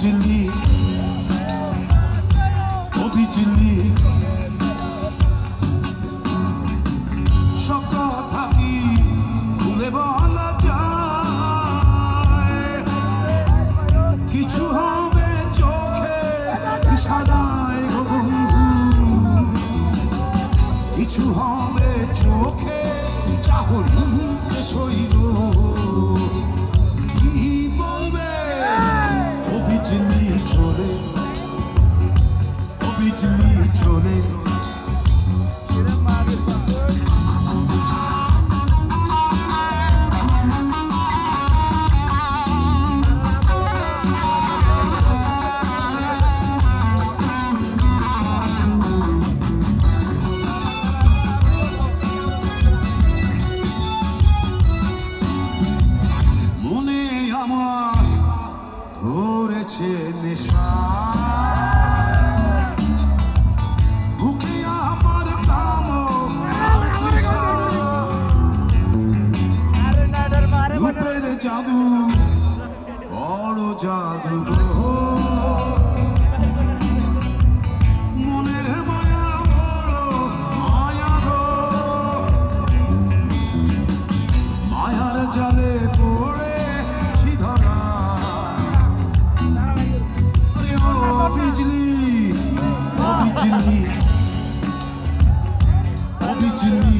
চিল্লি অভি চিল্লি সব কথা কি ভুলে বলা যায়। কিছু হবে চোখে সাদায় কিছু হবে চোখে, চাহনি শৈল চির চলে প্রেমের জাদু, বড় জাদু মনের মায়া বড় মায়া মায়ার জালে পড়ে সিধরা। বিজলি বিজলি বিজলি।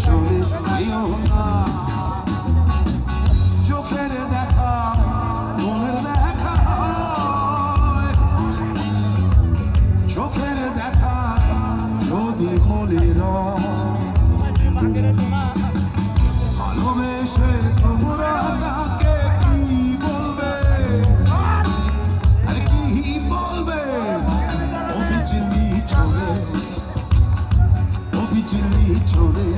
চলে চোখের দেখা মনের দেখা চোখের দেখা যদি মনের ভালোবেসে তোমরা তাকে কি বলবে আর কি বলবে অভিচিল্লি চলে অভিচিল্লি চলে